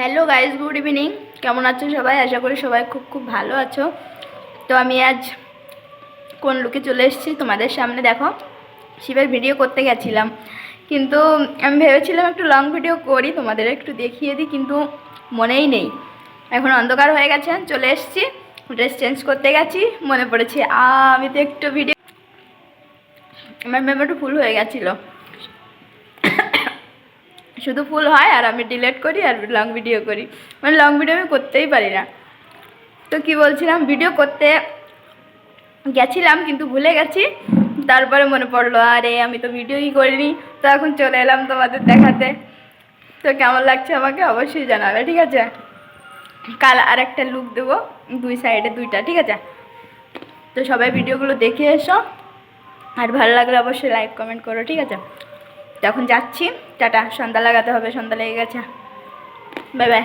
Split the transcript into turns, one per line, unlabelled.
Hello guys good evening. কেমন আছো সবাই? আশা করি সবাই খুব খুব ভালো আছো। তো আমি আজ কোন লুকে চলে এসেছি তোমাদের সামনে দেখো। শিবের ভিডিও করতে গেছিলাম। কিন্তু আমি ভেবেছিলাম একটু লং ভিডিও করি, তোমাদের একটু দেখিয়ে দিই, কিন্তু মনেই নেই। এখন অন্ধকার হয়ে গেছে, চলে এসেছি। ড্রেস চেঞ্জ করতে গেছি, মনে পড়েছে আমি তো একটু ভিডিও আমার মেমোরি ফুল হয়ে গেছিল। শুধু ফুল হয় আর আমি ডিলেট করি আর লং ভিডিও করি। মানে লং ভিডিও আমি করতেই পারি না। তো কি বলছিলাম? ভিডিও করতে গেছিলাম কিন্তু ভুলে গেছি। তারপরে মনে পড়ল, আরে, আমি তো ভিডিওই করিনি। তো এখন চলে এলাম তোমাদের দেখাতে। তো কেমন লাগছে আমাকে অবশ্যই জানাবে, ঠিক আছে? কাল আর একটা লুক দেবো, দুই সাইডে দুইটা, ঠিক আছে? তো সবাই ভিডিওগুলো দেখে এসো। আর ভালো লাগলে অবশ্যই লাইক কমেন্ট করো, ঠিক আছে? তো এখন যাচ্ছি টাটা সন্ধ্যা লাগাতে হবে সন্ধ্যা লেগে গেছে। Bye bye.